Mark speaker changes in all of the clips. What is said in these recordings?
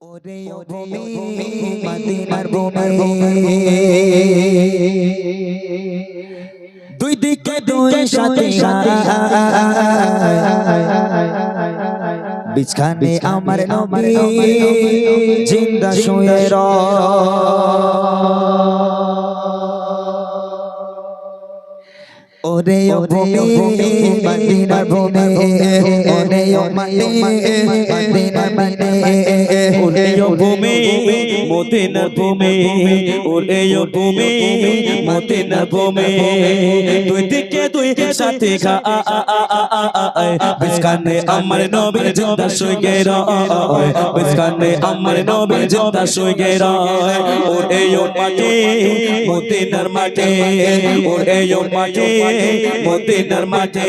Speaker 1: ওরে ভূমি মদিনার ভূমি দুই দিকে দুই সাথে বিছখানে আমার নবী জিন্দা শুয়ে র ওরে ও ভূমি মদিনার ভূমি ওরে ও মাটি মদিনার মাটি
Speaker 2: ওরে ও ভূমি মদিনার ভূমি ওরে ও ভূমি মদিনার ভূমি দুই দিকে দুই সাথে খা আ আ আ আ আ আ আ বিস্কানে আমার নবী জিন্দা শুয়ে রয় বিস্কানে আমার নবী জিন্দা শুয়ে রয় ওরে ও মাটি মদিনার মাটি ওরে ও মাটি মদিনার মাঠে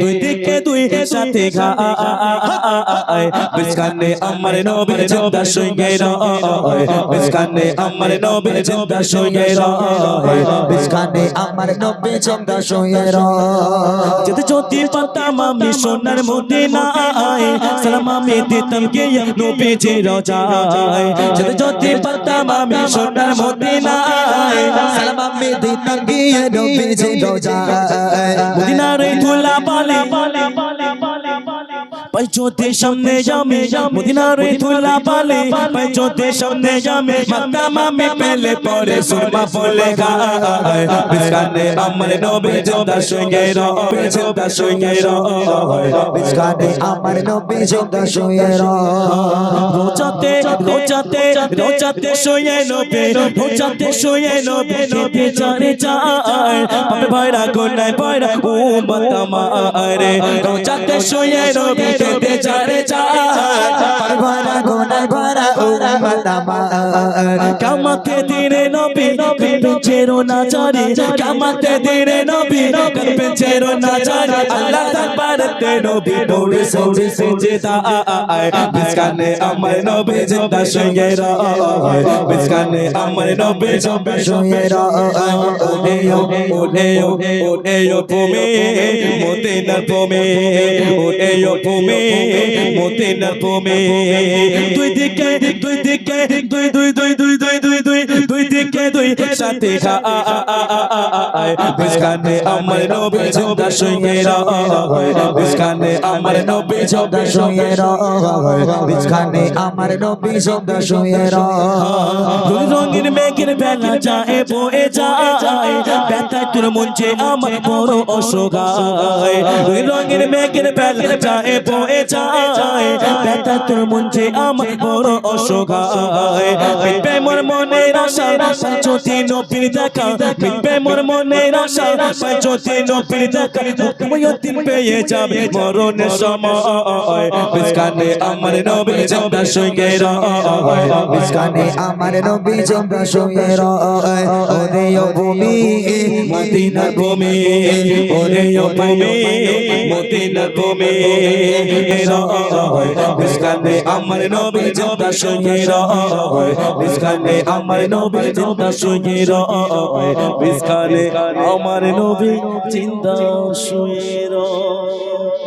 Speaker 2: দুই দিকে দুই হে সাথে খায় বিস্কানে আমার নবীর চিন্তা সঙ্গে রয়। বিস্কানে আমার নবীর চিন্তা সঙ্গে রয়।
Speaker 1: বিস্কানে আমার নবীর চিন্তা সঙ্গে র
Speaker 2: যেতে যদি পাতাম আমি সোনার মধ্যে না আয় সালাম আমি দিতাম কে নবীজি রজায়। যেতে যদি পাতাম আমি সোনার মধ্যে না আয়
Speaker 1: সালাম আমি দিতাম কে নবীজি রজায় যায়
Speaker 2: মদিনার ধুলা পালে পাইছোতে সামনে জামে, মদিনারে ধুলা পালে পাইছোতে সামনে জামে মক্কা মামে পেলে পরে সুরমা ফলে গায়। বিস্কানে আমার নবী জোদা সঙ্গে রবে জোদা সঙ্গে রয়।
Speaker 1: বিস্কানে আমার নবী জোদা সঙ্গে রয়।
Speaker 2: রোজাতে রোজাতে রোজাতে সঙ্গে নবে, রোজাতে সঙ্গে নবে নবে জানে যায় পাপে ভয়রা গোনায় ভয়রা উম্মত আমার। রোজাতে সঙ্গে নবে নবে চারে চায়
Speaker 1: গোনায় ভরা উম্মত আমার
Speaker 2: কামাতে দিনে নবী করবে চেরো না জারি কামাতে দিনে নবী করবে চেরো না জারি আল্লাহ তাকবারতে নবী দৌড়ে সৌড়ে সেজদা আয় বিসকানে আমার নবী জিন্দা সঙ্গে রয় বিসকানে আমার নবী জিন্দা সঙ্গে রয় ওলে ও ওলে ও ওলে ও তুমি মদিনার ওলে ও তুমি মদিনার তুমি দুই দিকে দুই দিকে দুই দুই দুই দুই দুই দুই দুই দুই দিকে দুই সাথে বিসকানে আমার নবী জিন্দা সঙ্গে বিসকানে আমার নবী জিন্দা সঙ্গে
Speaker 1: বিছখানে আমার নবী শুয়ে র
Speaker 2: দুই রঙের মেঘের বেলা যায়, বয়ে যায়। ব্যথা তোর মঞ্চে আমার বড় অসগায় দুই রঙের মেঘের বেলা যায়, বয়ে যায়। ব্যথা তোর মঞ্চে আমার বড় অসগায় মিটবে মোর মনের আশা, যদি নবীর দেখা মিটবে মোর মনের আশা যদি নবীর দেখা মুক্তময়তিন পেয়ে যাবে মরণের সময়। আমার নবী জিন্দা সঙ্গে রয়।
Speaker 1: আমার নবী জিন্দা শুয়ে র ওরে ও ভূমি,
Speaker 2: মদিনার ভূমি, ওরে ভূমি, মদিনার ভূমি, রয়। আমার নবী জিন্দা সঙ্গে রয়। আমার নবী চিন্তা শুয়ে রয় বিস্কালে আমার নবী চিন্তা শুয়ে রয়।